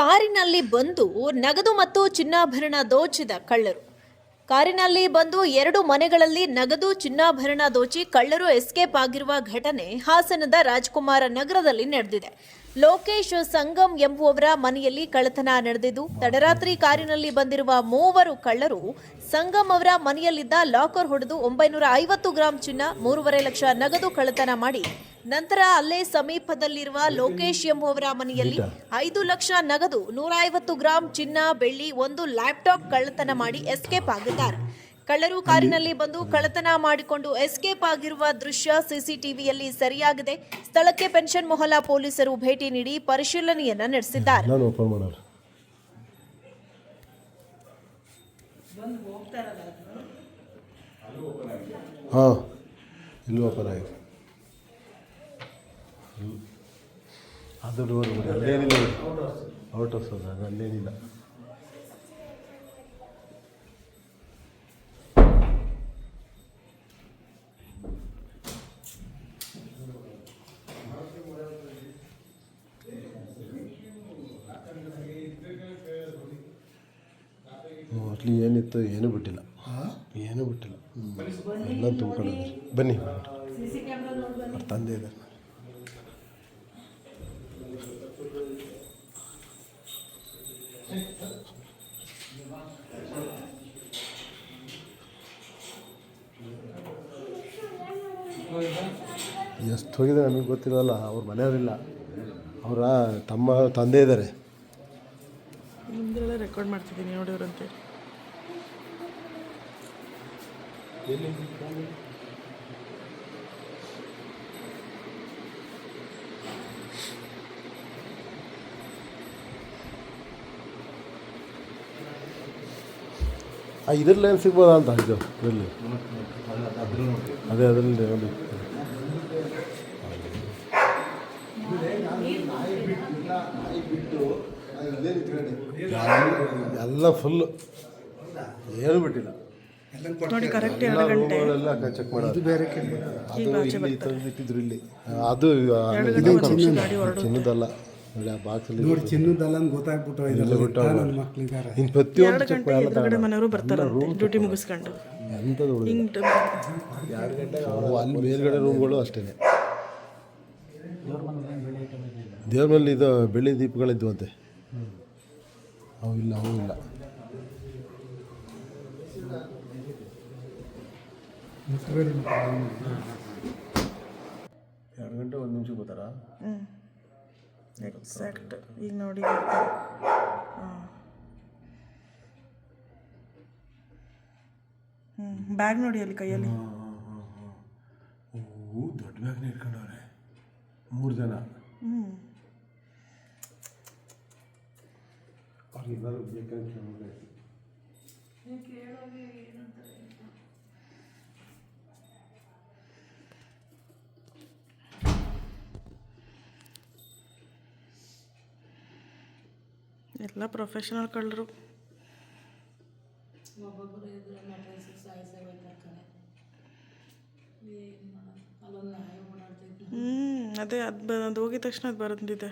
ಕಾರಿನಲ್ಲಿ ಬಂದು ನಗದು ಮತ್ತು ಚಿನ್ನಾಭರಣ ದೋಚಿದ ಕಳ್ಳರು. ಕಾರಿನಲ್ಲಿ ಬಂದು ಎರಡು ಮನೆಗಳಲ್ಲಿ ನಗದು ಚಿನ್ನಾಭರಣ ದೋಚಿ ಕಳ್ಳರು ಎಸ್ಕೇಪ್ ಆಗಿರುವ ಘಟನೆ ಹಾಸನದ ರಾಜ್ಕುಮಾರ ನಗರದಲ್ಲಿ ನಡೆದಿದೆ. ಲೋಕೇಶ್ ಸಂಗಮ್ ಎಂಬುವವರ ಮನೆಯಲ್ಲಿ ಕಳ್ಳತನ ನಡೆದಿದ್ದು, ತಡರಾತ್ರಿ ಕಾರಿನಲ್ಲಿ ಬಂದಿರುವ ಮೂವರು ಕಳ್ಳರು ಸಂಗಮ್ ಅವರ ಮನೆಯಲ್ಲಿದ್ದ ಲಾಕರ್ ಹೊಡೆದು ಒಂಬೈನೂರ ಐವತ್ತು ಗ್ರಾಂ ಚಿನ್ನ, ಮೂರುವರೆ ಲಕ್ಷ ನಗದು ಕಳ್ಳತನ ಮಾಡಿ ನಂತರ ಅಲ್ಲೇ ಸಮೀಪದಲ್ಲಿರುವ ಲೋಕೇಶ್ ಎಂಬುವರ ಮನೆಯಲ್ಲಿ ಐದು ಲಕ್ಷ ನಗದು ನೂರ ಐವತ್ತು ಗ್ರಾಂ ಚಿನ್ನ ಬೆಳ್ಳಿ ಒಂದು ಲ್ಯಾಪ್ಟಾಪ್ ಕಳ್ಳತನ ಮಾಡಿ ಎಸ್ಕೇಪ್ ಆಗಿದ್ದಾರೆ. ಕಳ್ಳರು ಕಾರಿನಲ್ಲಿ ಬಂದು ಕಳ್ಳತನ ಮಾಡಿಕೊಂಡು ಎಸ್ಕೇಪ್ ಆಗಿರುವ ದೃಶ್ಯ ಸಿಸಿಟಿವಿಯಲ್ಲಿ ಸರಿಯಾಗಿದೆ. ಸ್ಥಳಕ್ಕೆ ಪೆನ್ಷನ್ ಮೊಹಲಾ ಪೊಲೀಸರು ಭೇಟಿ ನೀಡಿ ಪರಿಶೀಲನೆಯನ್ನ ನಡೆಸಿದ್ದಾರೆ. ಹಾಂ ಅದು ಡೋರ್ ಬಿಡಿ ಅಲ್ಲೇನಿಲ್ಲ. ಔಟ್ ಹೌಸ್ ಅದು ಅದು ಅಲ್ಲೇನಿಲ್ಲ ಮೋಸ್ಟ್ಲಿ ಏನಿತ್ತು ಏನೂ ಬಿಟ್ಟಿಲ್ಲ. ಏನೂ ಬಿಟ್ಟಿಲ್ಲ. ಎಲ್ಲ ತುಂಬ್ಕೊಂಡಿದ್ದಾರೆ. ಬನ್ನಿ. ಅವ್ರ ತಂದೆ ಇದ್ದಾರೆ. ಎಷ್ಟು ಹೋಗಿದೆ ನಮಗೆ ಗೊತ್ತಿರೋಲ್ಲ ಅವ್ರ ಮನೆಯವರಿಲ್ಲ. ಅವರ ತಮ್ಮ ತಂದೆ ಇದ್ದಾರೆ. ನಿಮ್ದೆಲ್ಲ ರೆಕಾರ್ಡ್ ಮಾಡ್ತಿದ್ದೀನಿ ನೋಡಿವ್ರಂತೆ. ಆ ಇದರಲ್ಲಿ ಏನು ಸಿಗ್ಬೋದಾ ಅಂತ ಇದು ಇದರಲ್ಲಿ? ಅದೇ ಅದರಲ್ಲಿ ಎಲ್ಲ ಫುಲ್ಲು ಏನು ಬಿಟ್ಟಿಲ್ಲ. ನೋಡಿ ಕರೆಕ್ಟ್ ಎಲ್ಲ ಎರಡು ಗಂಟೆ ರೂಮ್ಗಳೆಲ್ಲ ಚೆಕ್ ಮಾಡೋದು. ಬೇರೆ ಅದು ಇಲ್ಲಿ ತಂದು ಇಟ್ಟಿದ್ರು ಇಲ್ಲಿ. ಅದು ಚಿನ್ನದಲ್ಲ. ಆ ಬಾಕ್ಸಲ್ಲಿ ನೋಡಿ ಚಿನ್ನದಲ್ಲ ಅಂತ ಗೊತ್ತಾಗ್ಬಿಟ್ಟು ಬಿಟ್ಟು ನನ್ನ ಮಕ್ಳಿದ್ದಾರೆ ಇನ್ನು ಪ್ರತಿಯೊಂದು ಎರಡು ಚೆಕ್ ಎದುರುಗಡೆ ಮನೆಯವರು ಬರ್ತಾರಂತೆ ಡ್ಯೂಟಿ ಮುಗಿಸ್ಕೊಂಡು. ಎಂಥದ್ದು. ಹಿಂಗೆ ಗಂಟೆ ಅಲ್ಲಿ ಮೇಲ್ಗಡೆ ರೂಮ್ಗಳು ಅಷ್ಟೇ ದೇವ್ರ ಮೇಲೆ ಇದು ಬೆಳ್ಳಿ ದೀಪಗಳಿದ್ವಂತೆ. ಅವು ಇಲ್ಲ ಅವು ಇಲ್ಲ. ಎರಡು ಗಂಟೆ ಒಂದು ನಿಮಿಷ ಬರ್ತಾರಾ ಹ್ಞೂ ಎಕ್ಸಾಕ್ಟ್ ಈಗ ನೋಡಿ ಹಾಂ. ಹ್ಞೂ ಬ್ಯಾಗ್ ನೋಡಿ ಅಲ್ಲಿ ಕೈಯಲ್ಲಿ. ಓ ದೊಡ್ಡ ಬ್ಯಾಗ್ನ ಇಟ್ಕೊಂಡವ್ರೆ. ಮೂರು ಜನ. ಹ್ಞೂ ಅವ್ರಿಗೆಲ್ಲರೂ ಬೇಕಂತ ಕೇಳಿದ್ರೆ ಎಲ್ಲ ಪ್ರೊಫೆಷನಲ್ ಕಳ್ಳರು. ಹ್ಞೂ ಅದೇ ಅದು ಅದು ಹೋಗಿದ ತಕ್ಷಣ ಅದು ಬಂದಿದೆ